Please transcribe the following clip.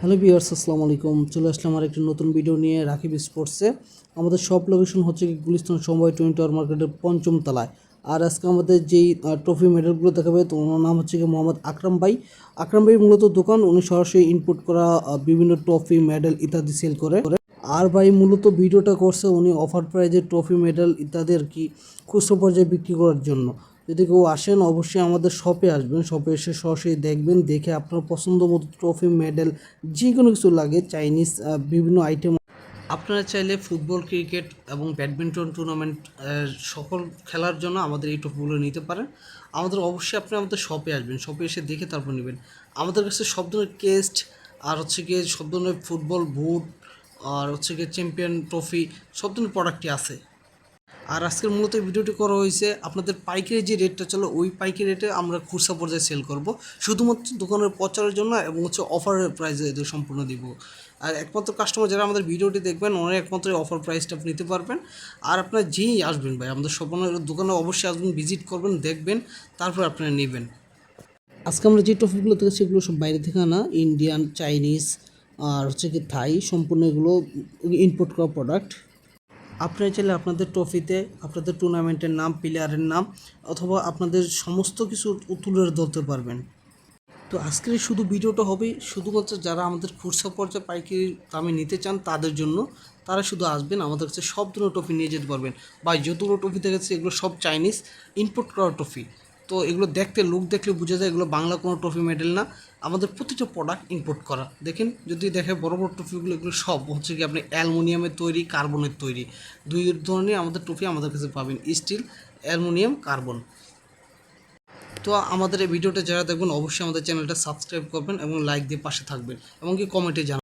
Hello বিয়ার্স আসসালামু আলাইকুম। চলে আসলাম আর একটি নতুন ভিডিও নিয়ে রাকিব স্পোর্টসে। আমাদের সব লোকেশন হচ্ছে কি গুলিস্তান সমবায় টোয়েন্টি আওয়ার মার্কেটের পঞ্চম তলায়। আর আজকে আমাদের যেই ট্রফি মেডেলগুলো দেখাবে, তো ওনার নাম হচ্ছে কি মোহাম্মদ আকরাম ভাই। আকরাম ভাই মূলত দোকান, উনি সরাসরি ইনপুট করা বিভিন্ন ট্রফি মেডেল ইত্যাদি সেল করে। আর ভাই মূলত ভিডিওটা করছে উনি অফার প্রাইজে ট্রফি মেডেল ইত্যাদি আর কি খুচরো পর্যায়ে বিক্রি করার জন্য। যদি কেউ আসেন, অবশ্যই আমাদের শপে আসবেন। শপে এসে সরাসরি দেখবেন, দেখে আপনার পছন্দ মতো ট্রফি মেডেল যে কোনো কিছু লাগে চাইনিজ বিভিন্ন আইটেম আপনারা চাইলে ফুটবল ক্রিকেট এবং ব্যাডমিন্টন টুর্নামেন্ট সকল খেলার জন্য আমাদের এই ট্রফিগুলো নিতে পারেন। আমাদের অবশ্যই আপনি আমাদের শপে আসবেন। শপে এসে দেখে তারপর নেবেন। আমাদের কাছে সব ধরনের কেস্ট আর হচ্ছে গিয়ে সব ধরনের ফুটবল বুট আর হচ্ছে গিয়ে চ্যাম্পিয়ন ট্রফি সব ধরনের প্রোডাক্টই আছে। আর আজকের মূলত ভিডিওটি করা হয়েছে আপনাদের পাইকারি যে রেটটা চলো, ওই পাইকারি রেটে আমরা খুচরা পর্যায়ে সেল করব। শুধুমাত্র দোকানের প্রচারের জন্য এবং হচ্ছে অফারের প্রাইসে সম্পূর্ণ দিব। আর একমাত্র কাস্টমার যারা আমাদের ভিডিওটি দেখবেন ওনারা একমাত্র অফার প্রাইসটা নিতে পারবেন। আর আপনার যেই আসবেন ভাই, আমাদের স্বপ্নের দোকানে অবশ্যই আসবেন ভিজিট করবেন, দেখবেন, তারপর আপনারা নেবেন। আজকে আমরা যে টপিকগুলো দেখেছি সেগুলো সব বাইরে থেকে আনা ইন্ডিয়ান চাইনিজ আর হচ্ছে কি থাই সম্পূর্ণ এগুলো ইনপুট করা প্রোডাক্ট আপনারা চাইলে আপনাদের ট্রফিতে আপনাদের টুর্নামেন্টের নাম প্লেয়ারের নাম অথবা আপনাদের সমস্ত কিছু তুলে ধরতে পারবেন। তো আজকের শুধু ভিডিওটা হবে শুধুমাত্র যারা আমাদের খুচরা পর্যায়ে পাইকারি দামে নিতে চান তাদের জন্য তারা শুধু আসবেন, আমাদের কাছে সব ধরনের ট্রফি নিয়ে যেতে পারবেন। বা যতগুলো ট্রফি দেখেছে এগুলো সব চাইনিজ ইনপুট করা ট্রফি তো এগুলো দেখতে লুক দেখলে বোঝা যায় এগুলো বাংলা কোনো ট্রফি মেডেল না। আমাদের প্রতিটা প্রোডাক্ট ইম্পোর্ট করা। দেখেন, যদি দেখে বড় বড় ট্রফিগুলো এগুলো সব হচ্ছে কি আপনি অ্যালুমিনিয়ামের তৈরি, কার্বনের তৈরি। দুই ধরনের আমাদের ট্রফি আমাদের কাছে পাবেন স্টিল অ্যালুমিনিয়াম, কার্বন। তো আমাদের এই ভিডিওটা যারা দেখবেন, অবশ্যই আমাদের চ্যানেলটা সাবস্ক্রাইব করবেন এবং লাইক দিয়ে পাশে থাকবেন এবং কি কমেন্টে জানাবেন।